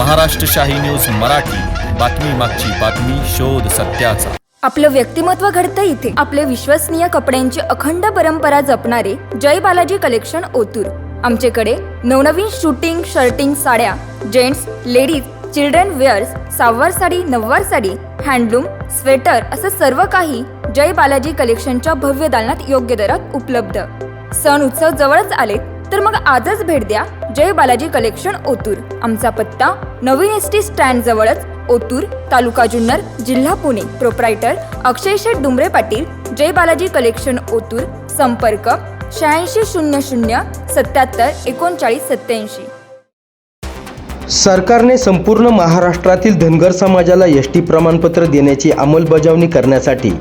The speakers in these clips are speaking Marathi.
महाराष्ट्रशाही न्यूज मराठी. बातमी मागची बातमी शोध सत्याचा. आपलं व्यक्तिमत्व घडतं इथे. आपले विश्वसनीय कपड्यांची अखंड परंपरा जपणारे जय बालाजी कलेक्शन ओतूर. आमच्याकडे नवनवीन शूटिंग शर्टिंग साड्या gents ladies children wears सहावार sari नववार sari handloom sweater असं सर्व काही जय बालाजी कलेक्शनच्या भव्य दालनात योग्य दरात उपलब्ध. सण उत्सव जवळच आले तर मग आजच भेट द्या. जय बालाजी कलेक्शन ओतूर. आमचा पत्ता नवीन एस टी स्टँड जवळच ओतूर तालुका जुन्नर जिल्हा पुणे. प्रोप्रायटर अक्षय शेठ डुंबरे पाटील. जय बालाजी कलेक्शन ओतूर. संपर्क शहाऐंशी शून्य शून्य सत्याहत्तर एकोणचाळीस सत्याऐंशी. सरकारने संपूर्ण महाराष्ट्रातील धनगर समाजाला एस टी प्रमाणपत्र देण्याची अंमलबजावणी करण्यासाठी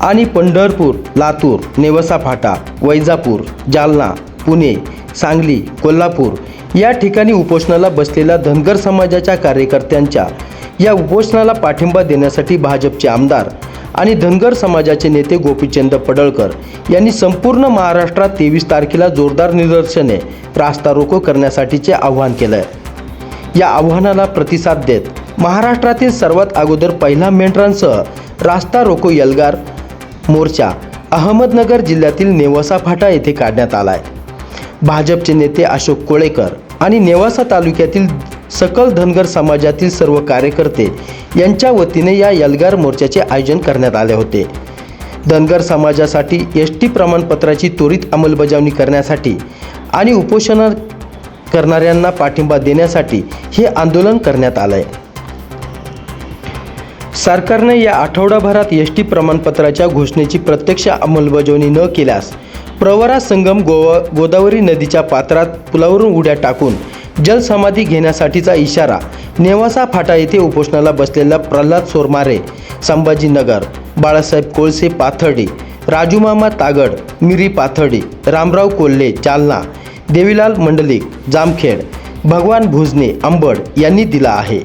आणि पंढरपूर लातूर नेवसा फाटा वैजापूर जालना पुणे सांगली कोल्हापूर या ठिकाणी उपोषणाला बसलेल्या धनगर समाजाच्या कार्यकर्त्यांच्या या उपोषणाला पाठिंबा देण्यासाठी भाजपचे आमदार आणि धनगर समाजाचे नेते गोपीचंद पडळकर यांनी संपूर्ण महाराष्ट्रात तेवीस तारखेला जोरदार निदर्शने रास्ता रोको करण्यासाठीचे आवाहन केलं आहे या आव्हानाला प्रतिसाद देत महाराष्ट्रातील सर्वात अगोदर पहिला मेंढरांसह रास्ता रोको यलगार मोर्चा अहमदनगर जिल्ह्यातील नेवासा फाटा येथे काढण्यात आला आहे भाजपचे नेते अशोक कोळेकर आणि नेवासा तालुक्यातील सकल धनगर समाजातील सर्व कार्यकर्ते यांच्या वतीने या यलगार मोर्चाचे आयोजन करण्यात आले होते. धनगर समाजासाठी एस टी प्रमाणपत्राची त्वरित अंमलबजावणी करण्यासाठी आणि उपोषण करणाऱ्यांना पाठिंबा देण्यासाठी हे आंदोलन करण्यात आलं आहे सरकारने या आठवडाभरात एस टी प्रमाणपत्राच्या घोषणेची प्रत्यक्ष अंमलबजावणी न केल्यास प्रवरा संगम गोवा गोदावरी नदीच्या पात्रात पुलावरून उड्या टाकून जलसमाधी घेण्यासाठीचा इशारा नेवासा फाटा येथे उपोषणाला बसलेला प्रल्हाद सोरमारे संभाजीनगर बाळासाहेब कोळसे पाथर्डी राजूमामा तागड मिरी पाथर्डी रामराव कोल्हे जालना देवीलाल मंडलिक जामखेड भगवान भुजने अंबड यांनी दिला आहे.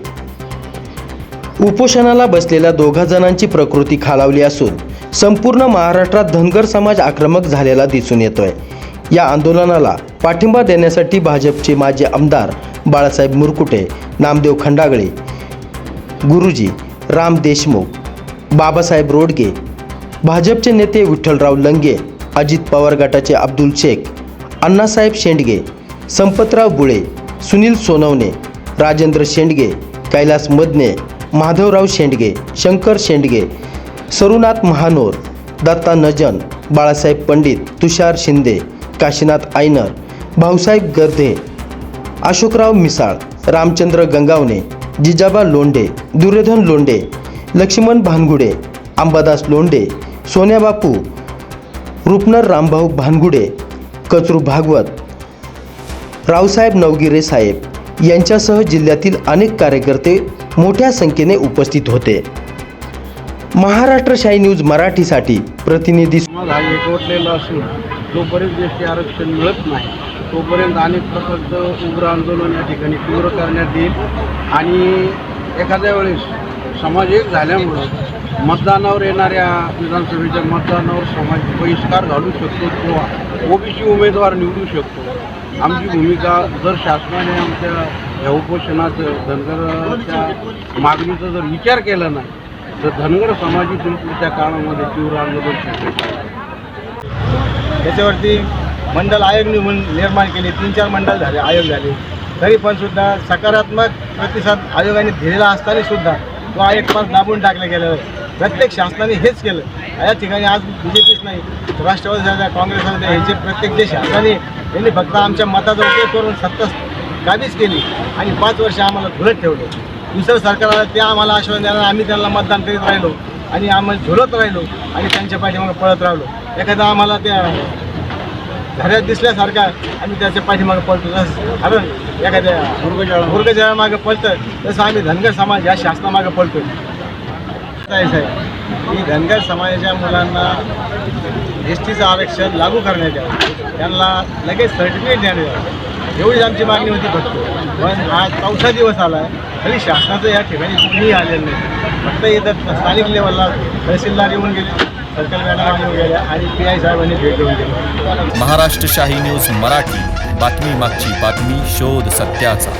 उपोषणाला बसलेल्या दोघा जणांची प्रकृती खालावली असून संपूर्ण महाराष्ट्रात धनगर समाज आक्रमक झालेला दिसून येतोय. या आंदोलनाला पाठिंबा देण्यासाठी भाजपचे माजी आमदार बाळासाहेब मुरकुटे नामदेव खंडागळे गुरुजी राम देशमुख बाबासाहेब रोडगे भाजपचे नेते विठ्ठलराव लंगे अजित पवार गटाचे अब्दुल शेख अण्णासाहेब शेंडगे संपतराव बुळे सुनील सोनवणे राजेंद्र शेंडगे कैलास मदने माधवराव शेंडगे शंकर शेंडगे सरुनाथ महानोर दत्ता नजन बाळासाहेब पंडित तुषार शिंदे काशीनाथ आयनर भाऊसाहेब गर्धे अशोकराव मिसाळ रामचंद्र गंगावणे जिजाबा लोंढे दुर्योधन लोंढे लक्ष्मण भानगुडे अंबादास लोंढे सोन्याबापू रुपनर रामभाऊ भानगुडे कचरू भागवत रावसाहेब नवगिरे साहेब यांच्यासह जिल्ह्यातील अनेक कार्यकर्ते मोठ्या संख्येने उपस्थित होते. महाराष्ट्र शाही न्यूज मराठीसाठी प्रतिनिधी समाज हा एकवटलेला असून जोपर्यंत एस टी आरक्षण मिळत नाही. तोपर्यंत अनेक प्रकारचं उग्र आंदोलन या ठिकाणी तीव्र करण्यात येईल. आणि एखाद्या वेळेस समाज एक झाल्यामुळं मतदानावर येणाऱ्या विधानसभेच्या मतदानावर समाज बहिष्कार घालू शकतो किंवा ओबीसी उमेदवार निवडू शकतो. आमची भूमिका जर शासनाने आमच्या या उपोषणाचं धनगरच्या मागणीचा जर विचार केला नाही तर धनगर समाज इथून पुढच्या काळामध्ये तीव्र आंदोलन त्याच्यावरती मंडल आयोग निर्माण केले तीन चार मंडल झाले आयोग झाले. तरी पण सुद्धा सकारात्मक प्रतिसाद आयोगाने दिलेला असताना सुद्धा तो आयोग पास दाबून टाकला गेलेला आहे प्रत्येक शासनाने हेच केलं. या ठिकाणी आज बी जे पीच नाही राष्ट्रवादी झाल्या काँग्रेस झाल्या ह्याचे प्रत्येक जे शासनाने यांनी फक्त आमच्या मताचा उपयोग करून सत्ता काबीज केली. आणि पाच वर्ष आम्हाला धुळत ठेवलं. दुसरं सरकार आलं ते आम्हाला आश्वासन देणार आम्ही त्यांना मतदान करीत राहिलो. आणि आम्हाला झुलत राहिलो आणि त्यांच्या पाठीमागे पळत राहिलो. एखादा आम्हाला त्या घरात दिसल्यासारखा आम्ही त्याच्या पाठीमागे पळतो. जसं कारण एखाद्या मुर्गजाळा मुर्गजाळा मागे पळतं तसं आम्ही धनगर समाज या शासनामागे पळतो आहे साहेब की धनगर समाजाच्या मुलांना एस टीचं आरक्षण लागू करण्यात यावं. त्यांना लगेच सर्टिफिकेट देण्यात यावं. एवढीच आमची मागणी होती फक्त. पण आज पावसा दिवस आला आहे तरी शासनाचं या ठिकाणी कुठेही आलेलं नाही. फक्त येतात स्थानिक लेवलला तहसीलदार येऊन गेले सरकार मॅडम येऊन गेल्या आणि पी आय साहेबांनी भेट देऊन गेले. महाराष्ट्र शाही न्यूज मराठी. बातमी मागची बातमी शोध सत्याचा.